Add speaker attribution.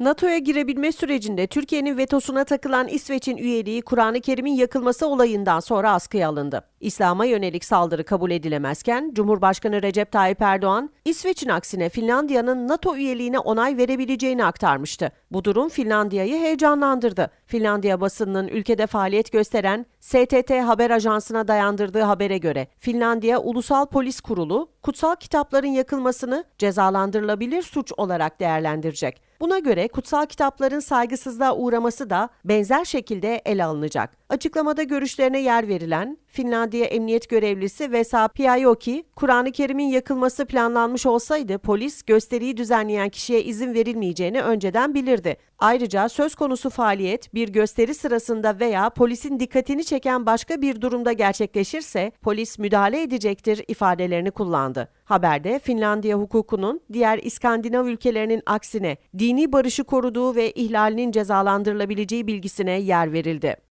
Speaker 1: NATO'ya girebilme sürecinde Türkiye'nin vetosuna takılan İsveç'in üyeliği Kur'an-ı Kerim'in yakılması olayından sonra askıya alındı. İslam'a yönelik saldırı kabul edilemezken Cumhurbaşkanı Recep Tayyip Erdoğan, İsveç'in aksine Finlandiya'nın NATO üyeliğine onay verebileceğini aktarmıştı. Bu durum Finlandiya'yı heyecanlandırdı. Finlandiya basınının ülkede faaliyet gösteren STT Haber Ajansı'na dayandırdığı habere göre Finlandiya Ulusal Polis Kurulu kutsal kitapların yakılmasını cezalandırılabilir suç olarak değerlendirecek. Buna göre kutsal kitapların saygısızlığa uğraması da benzer şekilde ele alınacak. Açıklamada görüşlerine yer verilen Finlandiya Emniyet Görevlisi Vesa Piajoki, Kur'an-ı Kerim'in yakılması planlanmış olsaydı polis gösteriyi düzenleyen kişiye izin verilmeyeceğini önceden bilirdi. Ayrıca söz konusu faaliyet bir gösteri sırasında veya polisin dikkatini çeken başka bir durumda gerçekleşirse polis müdahale edecektir ifadelerini kullandı. Haberde Finlandiya hukukunun diğer İskandinav ülkelerinin aksine dini barışı koruduğu ve ihlalinin cezalandırılabileceği bilgisine yer verildi.